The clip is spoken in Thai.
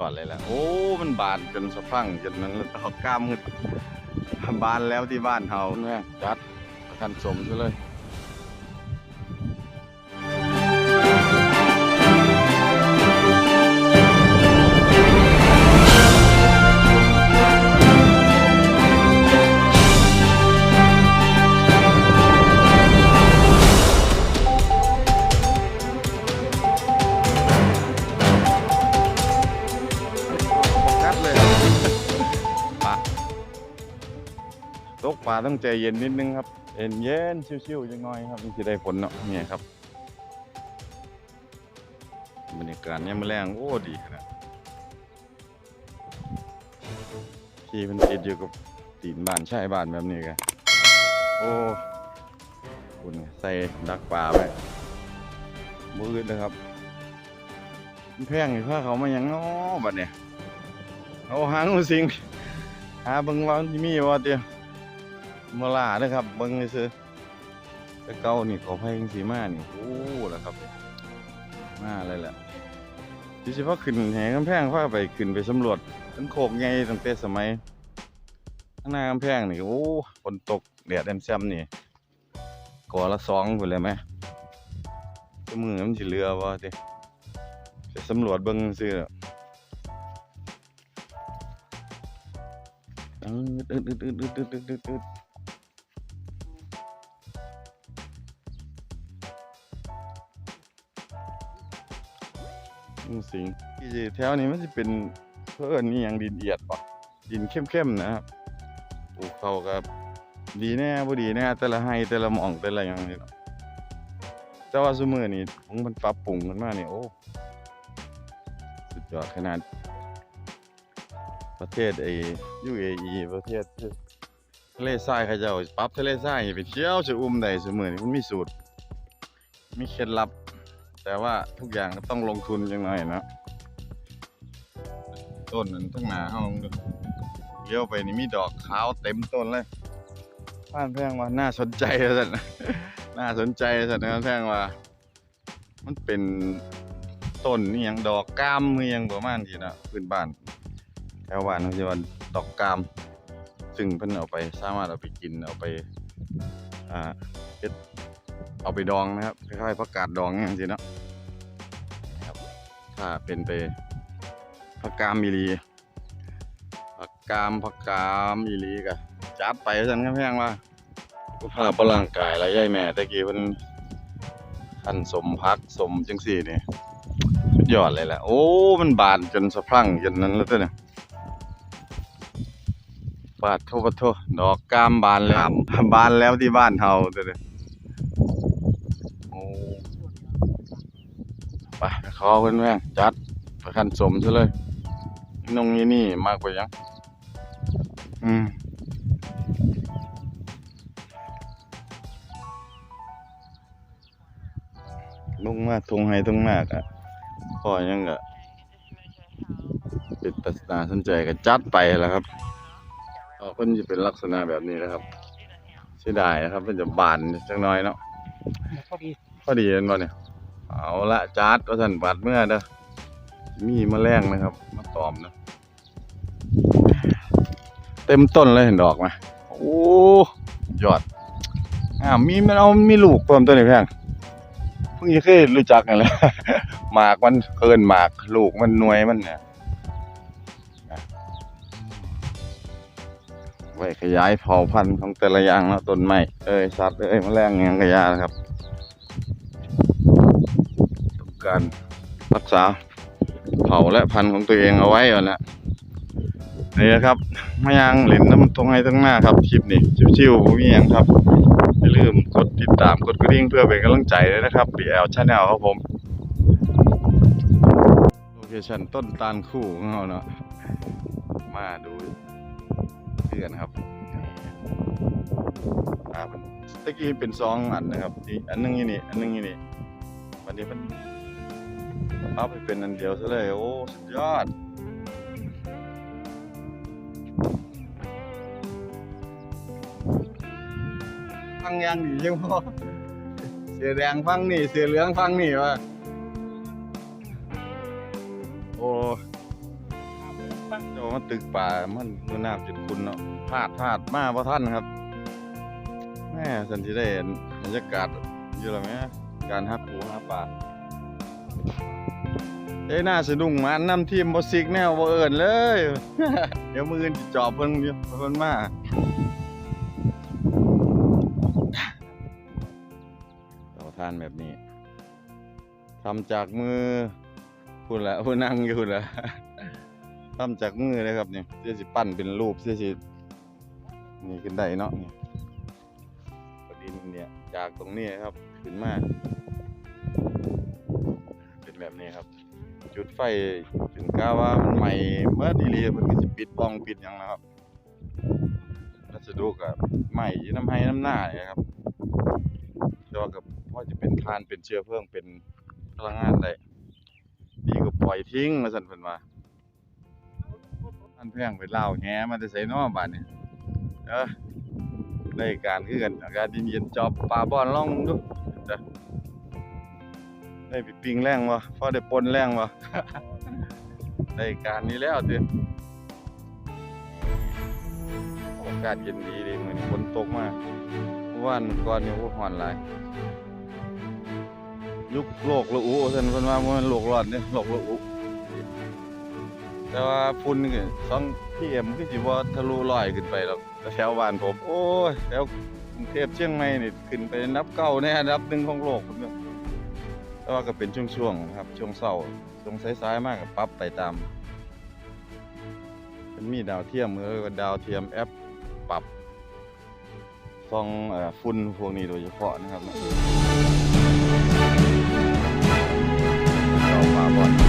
ก่อนเลยล่ะ โอ้ มันบานจนสะพรั่งจนนั้นเอากล้ามขึ้นบานแล้วที่บ้านเฮาเนี่ยจัดประกันสมซะเลย ปลาต้องใจเย็นนิดนึงครับเย็นเย็นชิวๆจังน้อยครับมันจะได้ผลเนาะนี่ครับบรรยากาศเนี่ยมมอแรงโอ้ดีขนาดที่มันติดอยู่กับตีนบ้านใช่บ้านแบบนี้กันโอ้คุณใส่ดักปลาไว้มืดนะครับแพงอยู่ถ้าเขามายังง้อบัดเนี่ยเอาหางูสิงหาเบิ่งว่ามันมีว่าเดียว มาล่าเด้อครับเบิ่งซื่อแต่เก่านี่ขอไผจังสีมานี่โอ้ล้วครับ มาเลยแหละดิสิพาะขึ้นแหงกำแพงพาไปขึ้นไปสำรวจต้นโคกใหญ่ตั้งแต่สมัยข้างหน้ากำแพงนี่โอ้ฝนตกแดดแซมๆนี่ก่อละสองพุ่นเลยไหมแตมือมันสิเหลือบ่ติไปสำรวจเบิ่งซื่ออืดอึดอึดอึดอึดอึด งสิงที่แถวนี้มันจะเป็นเพื่อนนี่ยังดินเอียดปะดินเข้มๆนะครับปลูกเขากับดีแน่บ่ดีแน่แต่ละให้แต่ละหมองแต่ละอย่างนี่เนาะแต่ว่าซุมื้อนี้ผมมันปรับปรุงกันมากนี่โอ้สุดยอดขนาด ประเทศไอ้ UAE ประเทศทะเลทรายเขาจ้าปรับทะเลทรายไปเที่ยวชะอุ่มได้สมอนี่มันมีสูตร มีเคล็ดลับ แต่ว่าทุกอย่างก็ต้องลงทุนจังหน่อยนะต้นนั้นทั้งหนาเฮาเลี้ยวไปนี่มีดอกขาวเต็มต้นเลยบ้านแพงว่าน่าสนใจสันน่าสนใจสันนะแพงว่า มันเป็นต้นนี่ยังดอกกามมือยังประมาณนี้นะพื้นบ้านแถวบ้านเขาจะว่าดอกกาม ซึ่งเพิ่นเอาไปสามารถเอาไปกินเอาไปอ่าเฮ็ด เอาไปดองนะครับคล้ายๆผักกาดดองอย่างนี้เนาะครับถ้าเป็นไปผักกามมีรีผักกามผักกามมีรีก็จัดไปซั่นก็แพงว่าสุขภาพร่างกายและยายแม่ตะกี้เพิ่นคันสมพักสมจังซี่นี่สุดยอดเลยแหละโอ้ มันบานจนสะพรั่งจนนั้นแล้วตัวเนี่ยบาดโทบาดโทดอกกามบานแล้วบานแล้วที่บ้านเฮาเด้อโอ้ ไปไปขอเพิ่นแม่งจัดประคันสมซะเลยนงนี่นี่มากกว่ายัง อืมลงมาทงให้ตรงมากอะพอยังก็เป็นตัสนาสนใจก็จัดไปแล้วครับเออเพิ่นจะเป็นลักษณะแบบนี้นะครับเสียดายนะครับเพิ่นจะบานจังน้อยเนาะพอดีพอดีเห็นบ่เนี่ย เอาละจัดว่าซั่นบาดเมื่อเด้อมีแมลงนะครับ มาตอมนะ เต็มต้นเลยเห็นดอกไหมโอ้ยอดอ่ามีมันเอามีลูกเพิ่มตัวนี้แพงเพิ่งจะเคยรู้จักกันแหละหมากมันเกินหมากลูกมันหน่วยมันเนี่ยไว้ขยายเผ่าพันธุ์ของแต่ละอย่างเนาะต้นไม้เอ้ยสัตว์เอ้ยแมลงหยังกระยานะครับ การรักษาเผ่าและพันธุ์ของตัวเองเอาไว้ก่อนนะนี่นะครับมายังหลินน้ำตรงให้ทั้งหน้าครับคลิปนี้ชิวๆผมมีอย่างครับอย่าลืมกดติดตามกดกระดิ่งเพื่อเป็นกำลังใจด้วยนะครับ BL Channel ครับผมโลเคชั่นต้นตาลคู่ของเราเนาะมาดูเพื่อนครับอ่ามันตะกี้เป็นซองอันนะครับอันนึงนี่นี่อันนึงนี่นี่วันนี้มัน ปั๊บไปเป็นอันเดียวซะเลย โอ้ สุดยอด ฟังยังดีจังพ่อเสือแดงฟังนี่ เสือเหลืองฟังนี่วะโอ้มาตึกป่ามันมือน้ำจุดคุณเนาะพลาดพลาดมาเพราะท่านครับแม่สันติได้เห็นบรรยากาศอยู่แล้วไหมการหาปูหาปลา เอ้ยน่าสะดุ้งมานำทีมบอสิกแนวบ่เอิญเลย เดี๋ยวมืออื่นสิจอบเพิ่นเดียวเพิ่นมาเราทานแบบนี้ทำจากมือพูดแล้วพูดนั่งอยู่แล้วทำจากมือเลยครับเนี่ยเสื้อสิปั้นเป็นรูปเสื้อสินี่ขึ้นได้เนาะนี่กระดินเนี่ยจากตรงนี้ครับขึ้นมาเป็นแบบนี้ครับ จุดไฟถึงกล้าว่ามันใหม่เมื่อดีเลยมันก็สิปิดบ้องปิดหยังนะครับวัสดุกับใหม่น้ำให้น้ำหน้าเนี่ยครับแต่ว่ากับพอจะเป็นทานเป็นเชื้อเพลิงเป็นพลังงานได้ดีก็ปล่อยทิ้งมาสั่นเพิ่นว่าท่านเพื่อนไปเล่าแหมาจะใส่นอบาดนี่ยเออได้การคือกันอากาศเย็นๆจอบปลาบอนล่องดูจ้ะ ได้ไปปิงแรงวะพอได้ปนแรงวะได้การนี้แล้วติอากาศเย็นดีดีเหมือนฝนตกมาเมื่อวานก่อนนี่โอ้ฮ้อนหลายยุคโลกละอุท่านเพิ่นว่ามันโลกร้อนเด้โลกละอุแต่ว่าฝุ่นนี่ก็สองพี่เอ็มคือสิบ่ทะลุรอยขึ้นไปหรอกแถวบ้านผม โอ้ยแถวกรุงเทพเชียงใหม่นี่ขึ้นไปนับเก้าในอันดับหนึ่งของโลกพุ่นเด้อ แต่ว่าก็เป็นช่วงๆนะครับ ช่วงเศร้าช่วงสายๆมากก็ปรับไปตาม มันมีดาวเทียมเออดาวเทียมแอปปรับซองฟุ้นพวกนี้โดยเฉพาะนะครับเรามาบ่อน